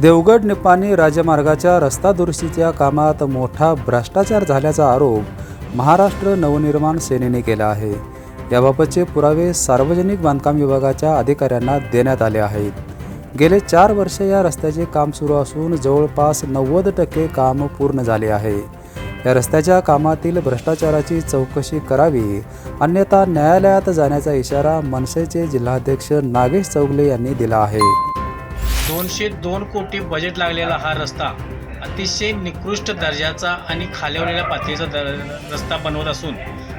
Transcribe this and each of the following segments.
देवगड निपाणी राजमार्गाच्या रस्ता दुरुस्तीच्या कामात मोठा भ्रष्टाचार झाल्याचा आरोप महाराष्ट्र नवनिर्माण सेनेने केला आहे. याबाबतचे पुरावे सार्वजनिक बांधकाम विभागाच्या अधिकाऱ्यांना देण्यात आले आहेत. गेले चार वर्ष या रस्त्याचे काम सुरू असून जवळपास नव्वद टक्के काम पूर्ण झाले आहे. या रस्त्याच्या कामातील भ्रष्टाचाराची चौकशी करावी अन्यथा न्यायालयात जाण्याचा इशारा मनसेचे जिल्हाध्यक्ष नागेश चौगले यांनी दिला आहे. दोनशे दोन कोटी बजेट लागलेला हा रस्ता अतिशय निकृष्ट दर्जाचा आणि खालवलेल्या पातळीचा द रस्ता बनवत असून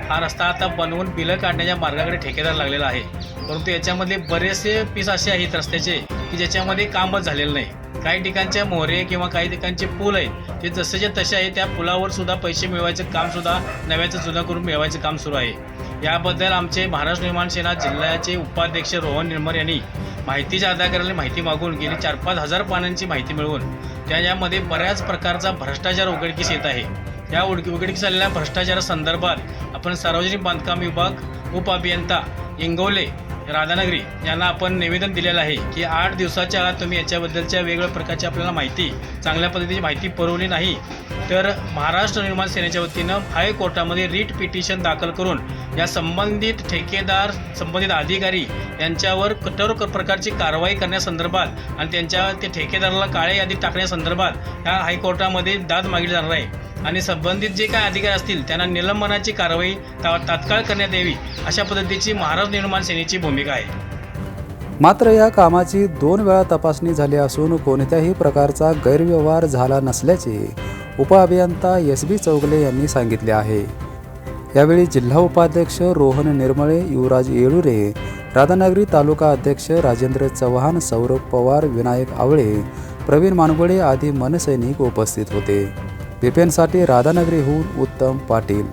हा रस्ता आता बनवून बिलं काढण्याच्या मार्गाकडे ठेकेदार लागलेला आहे. परंतु याच्यामधले बरेचसे पीस असे आहेत रस्त्याचे की ज्याच्यामध्ये कामच झालेलं नाही. काही ठिकाणच्या मोहरे किंवा काही ठिकाणचे पूल आहेत ते जसेच्या तसे आहे त्या पुलावर सुद्धा पैसे मिळवायचं काम सुद्धा नव्याचं जुनं करून मिळवायचं काम सुरू आहे. याबद्दल आमचे महाराष्ट्र निर्माण सेना जिल्ह्याचे उपाध्यक्ष रोहन निर्मर यांनी माहितीच्या अधिकाऱ्याला माहिती मागून गेली चार पाच हजार पानांची माहिती मिळवून त्याच्यामध्ये बऱ्याच प्रकारचा भ्रष्टाचार उघडकीस येत आहे. या उड उघडकीस आलेल्या भ्रष्टाचारासंदर्भात आपण सार्वजनिक बांधकाम विभाग उपअभियंता इंगोले राधानगरी यांना आपण निवेदन दिलेलं आहे की आठ दिवसाच्या आत तुम्ही याच्याबद्दलच्या वेगवेगळ्या प्रकारची आपल्याला माहिती चांगल्या पद्धतीची माहिती पुरवली नाही तर महाराष्ट्र निर्माण सेनेच्या वतीनं हायकोर्टामध्ये रीट पिटिशन दाखल करून या संबंधित ठेकेदार संबंधित अधिकारी यांच्यावर कठोर प्रकारची कारवाई करण्यासंदर्भात आणि त्यांच्या ते ठेकेदाराला काळ्या यादीत टाकण्यासंदर्भात ह्या हायकोर्टामध्ये दाद मागली जाणार आहे. आणि संबंधित जे काय अधिकारी असतील त्यांना निलंबनाची कारवाई ता तात्काळ करण्यात यावी अशा पद्धतीची महाराष्ट्र निर्माण सेनेची भूमिका आहे. मात्र या कामाची दोन वेळा तपासणी झाली असून कोणत्याही प्रकारचा गैरव्यवहार झाला नसल्याचे उपअभियंता एस बी चौगले यांनी सांगितले आहे. यावेळी जिल्हा उपाध्यक्ष रोहन निर्मळे युवराज येळुरे राधानगरी तालुका अध्यक्ष राजेंद्र चव्हाण सौरभ पवार विनायक आवळे प्रवीण मानगुळे आदी मनसैनिक उपस्थित होते. विपेनसाठी राधानगरीहून उत्तम पाटील.